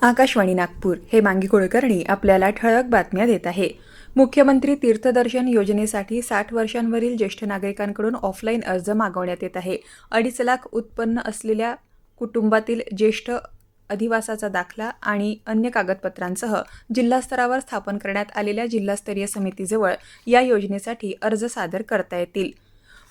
आकाशवाणी नागपूर हे मांगी कुलकर्णी आपल्याला ठळक बातम्या देत आहे. मुख्यमंत्री तीर्थदर्शन योजनेसाठी साठ वर्षांवरील ज्येष्ठ नागरिकांकडून ऑफलाईन अर्ज मागवण्यात येत आहे. अडीच लाख उत्पन्न असलेल्या कुटुंबातील ज्येष्ठ अधिवासाचा दाखला आणि अन्य कागदपत्रांसह जिल्हास्तरावर स्थापन करण्यात आलेल्या जिल्हास्तरीय समितीजवळ या योजनेसाठी अर्ज सादर करता येतील.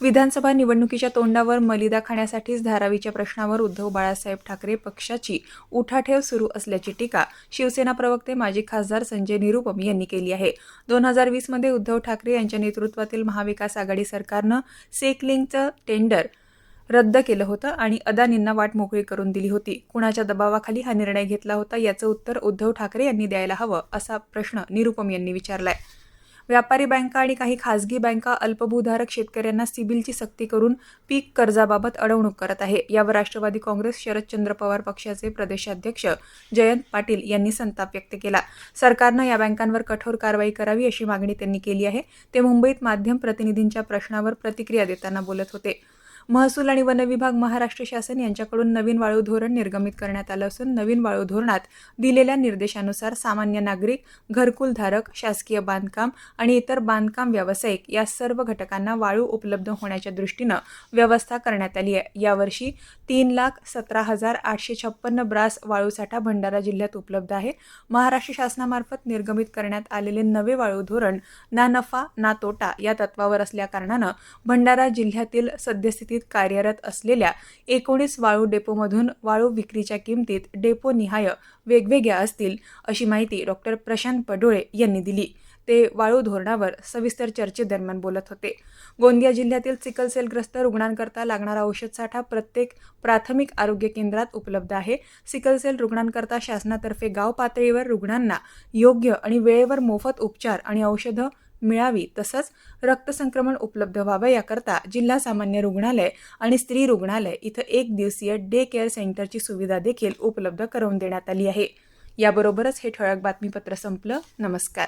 विधानसभा निवडणुकीच्या तोंडावर मलिदा खाण्यासाठीच धारावीच्या प्रश्नावर उद्धव बाळासाहेब ठाकरे पक्षाची उठाठेव सुरू असल्याची टीका शिवसेना प्रवक्ते माजी खासदार संजय निरुपम यांनी केली आहे. दोन हजार वीसमध्ये उद्धव ठाकरे यांच्या नेतृत्वातील महाविकास आघाडी सरकारनं सेकलिंगचं टेंडर रद्द केलं होतं आणि अदानींना वाट मोकळी करून दिली होती. कुणाच्या दबावाखाली हा निर्णय घेतला होता याचं उत्तर उद्धव ठाकरे यांनी द्यायला हवं असा प्रश्न निरुपम यांनी विचारलाय. व्यापारी बँका आणि काही खासगी बँका अल्पभूधारक शेतकऱ्यांना सिबिलची सक्ती करून पीक कर्जाबाबत अडवणूक करत आहे. यावर राष्ट्रवादी काँग्रेस शरदचंद्र पवार पक्षाचे प्रदेशाध्यक्ष जयंत पाटील यांनी संताप व्यक्त केला. सरकारनं या बँकांवर कठोर कारवाई करावी अशी मागणी त्यांनी केली आहे. ते मुंबईत माध्यम प्रतिनिधींच्या प्रश्नावर प्रतिक्रिया देताना बोलत होते. महसूल आणि वन विभाग महाराष्ट्र शासन यांच्याकडून नवीन वाळू धोरण निर्गमित करण्यात आलं असून नवीन वाळू धोरणात दिलेल्या निर्देशानुसार सामान्य नागरिक घरकुलधारक शासकीय बांधकाम आणि इतर बांधकाम व्यावसायिक या सर्व घटकांना वाळू उपलब्ध होण्याच्या दृष्टीनं व्यवस्था करण्यात आली आहे. यावर्षी तीन लाख सतरा हजार आठशे छप्पन्न ब्रास वाळूसाठा भंडारा जिल्ह्यात उपलब्ध आहे. महाराष्ट्र शासनामार्फत निर्गमित करण्यात आलेले नवे वाळू धोरण ना नफा ना तोटा या तत्वावर असल्याकारणानं भंडारा जिल्ह्यातील सद्यस्थिती सद्यस्थितीत कार्यरत असलेल्या एकोणीस वाळू डेपोमधून वाळू विक्रीच्या किमतीत डेपोनिहाय वेगवेगळ्या असतील अशी माहिती डॉक्टर प्रशांत पडोळे यांनी दिली. ते वाळू धोरणावर सविस्तर चर्चेदरम्यान बोलत होते. गोंदिया जिल्ह्यातील सिकलसेलग्रस्त रुग्णांकरता लागणारा औषध साठा प्रत्येक प्राथमिक आरोग्य केंद्रात उपलब्ध आहे. सिकलसेल रुग्णांकरता शासनातर्फे गाव पातळीवर रुग्णांना योग्य आणि वेळेवर मोफत उपचार आणि औषधं मिळावी तसंच रक्तसंक्रमण उपलब्ध व्हावं याकरता जिल्हा सामान्य रुग्णालय आणि स्त्री रुग्णालय इथं एक दिवसीय डे केअर सेंटरची सुविधा देखील उपलब्ध करून देण्यात आली आहे. याबरोबरच हे ठळक बातमीपत्र संपलं. नमस्कार.